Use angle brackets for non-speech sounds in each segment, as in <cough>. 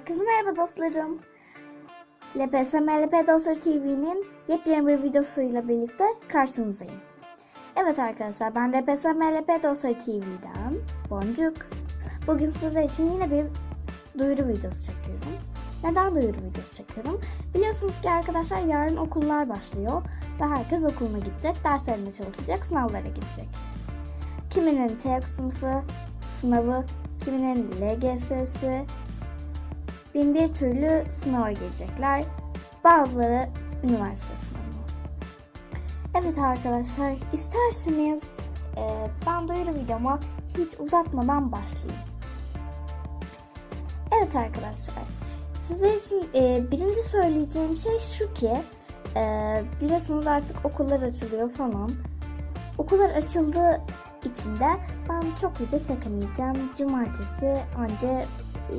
Herkese merhaba dostlarım. LPS MLP Dostları TV'nin yepyeni bir videosuyla birlikte karşınızdayım. Evet arkadaşlar ben LPS MLP Dostları TV'den Boncuk. Bugün sizler için yine bir duyuru videosu çekiyorum. Neden duyuru videosu çekiyorum? Biliyorsunuz ki arkadaşlar yarın okullar başlıyor ve herkes okuluna gidecek, derslerine çalışacak, sınavlara gidecek. Kiminin TEOK sınıfı sınavı, kiminin LGS'si, bin bir türlü sınava girecekler. Bazıları üniversite sınavı. Evet arkadaşlar isterseniz e, ben duyuru videoma hiç uzatmadan başlayayım. Evet arkadaşlar sizler için e, birinci söyleyeceğim şey şu ki e, biliyorsunuz artık okullar açılıyor falan. Okullar açıldığı için de ben çok video çekemeyeceğim. Cumartesi anca e,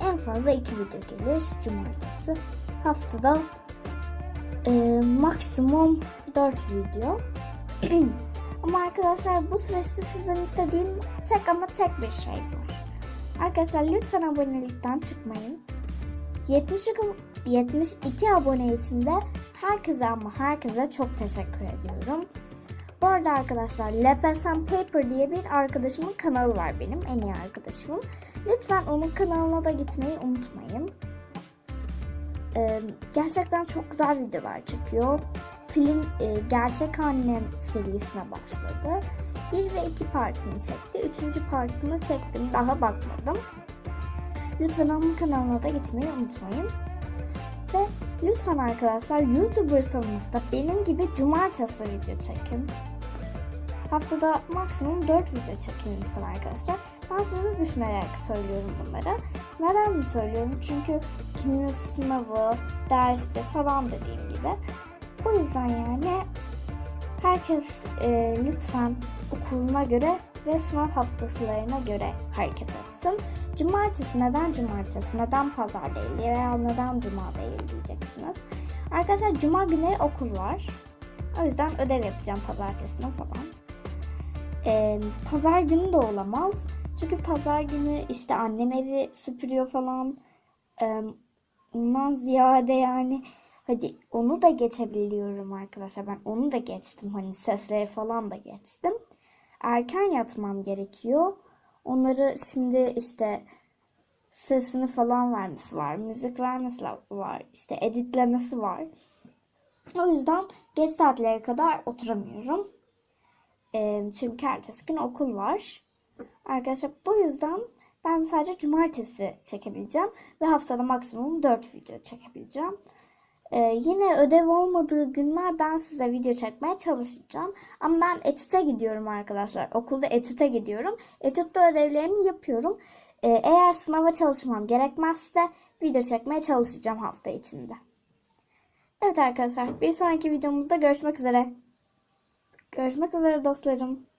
en fazla iki video gelir cumartesi. Haftada e, maksimum 4 video. <clears throat> ama arkadaşlar bu süreçte sizden istediğim tek ama tek bir şey var. Arkadaşlar lütfen abonelikten çıkmayın. 70, 72 abone için herkese ama herkese çok teşekkür ediyorum. Bu arada arkadaşlar LPSM Paper diye bir arkadaşımın kanalı var benim. En iyi arkadaşımın. Lütfen onun kanalına da gitmeyi unutmayın. Ee, gerçekten çok güzel videolar çekiyor. Film e, Gerçek Annem serisine başladı. 1 ve 2 partini çekti. 3. partini çektim. Daha bakmadım. Lütfen onun kanalına da gitmeyi unutmayın. Ve lütfen arkadaşlar YouTuber'sanız da benim gibi cumartesi video çekin. Haftada maksimum 4 video çekin lütfen arkadaşlar. Ben sizi düşünerek söylüyorum bunları. Neden mi söylüyorum? Çünkü kiminin sınavı, dersi falan dediğim gibi. Bu yüzden yani herkes e, lütfen okuluna göre ve sınav haftalarına göre hareket etsin. Cumartesi neden cumartesi, neden pazar değil veya neden cuma değil diyeceksiniz. Arkadaşlar cuma günleri okul var. O yüzden ödev yapacağım pazartesine falan. Ee, pazar günü de olamaz. Çünkü pazar günü işte annem evi süpürüyor falan. Ee, ondan ziyade yani hadi onu da geçebiliyorum arkadaşlar. Ben onu da geçtim. Hani sesleri falan da geçtim. Erken yatmam gerekiyor. Onları şimdi işte sesini falan vermesi var. Müzik vermesi var. işte editlemesi var. O yüzden geç saatlere kadar oturamıyorum. E, çünkü ertesi gün okul var. Arkadaşlar bu yüzden ben sadece cumartesi çekebileceğim. Ve haftada maksimum 4 video çekebileceğim. Ee, yine ödev olmadığı günler ben size video çekmeye çalışacağım. Ama ben etüte gidiyorum arkadaşlar. Okulda etüte gidiyorum. Etütte ödevlerimi yapıyorum. Ee, eğer sınava çalışmam gerekmezse video çekmeye çalışacağım hafta içinde. Evet arkadaşlar bir sonraki videomuzda görüşmek üzere. Görüşmek üzere dostlarım.